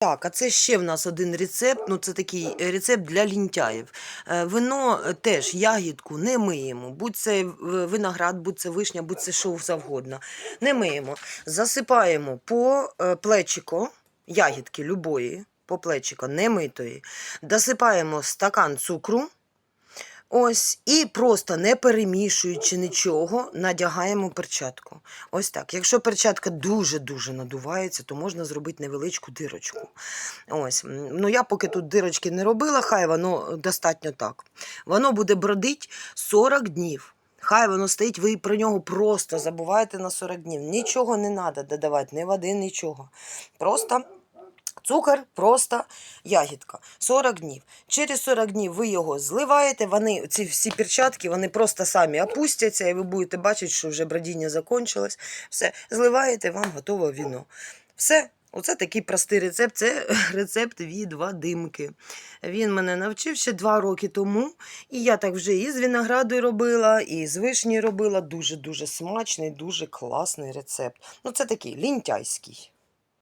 Так, а це ще в нас один рецепт. Ну, це такий е, рецепт для лінтяїв. Е, Вино е, теж ягідку не миємо. Будь це виноград, будь це вишня, будь це що завгодно. Не миємо. Засипаємо по плечико ягідки любої, по плечико немитої. Досипаємо стакан цукру. Ось, і просто не перемішуючи нічого, надягаємо перчатку. Ось так. Якщо перчатка дуже-дуже надувається, то можна зробити невеличку дирочку. Ось. Ну, я поки тут дирочки не робила, хай воно достатньо так. Воно буде бродить 40 днів. Хай воно стоїть, ви про нього просто забуваєте на 40 днів. Нічого не треба додавати, ні води, нічого. Просто Цукор просто ягідка. 40 днів. Через 40 днів ви його зливаєте, вони, ці всі перчатки, вони просто самі опустяться, і ви будете бачити, що вже бродіння закончилось. Все, зливаєте, вам готове віно. Все. Оце такий простий рецепт. Це рецепт від Вадимки. Він мене навчив ще два роки тому. І я так вже і з винограду робила, і з вишні робила. Дуже-дуже смачний, дуже класний рецепт. Ну, це такий лінтяйський.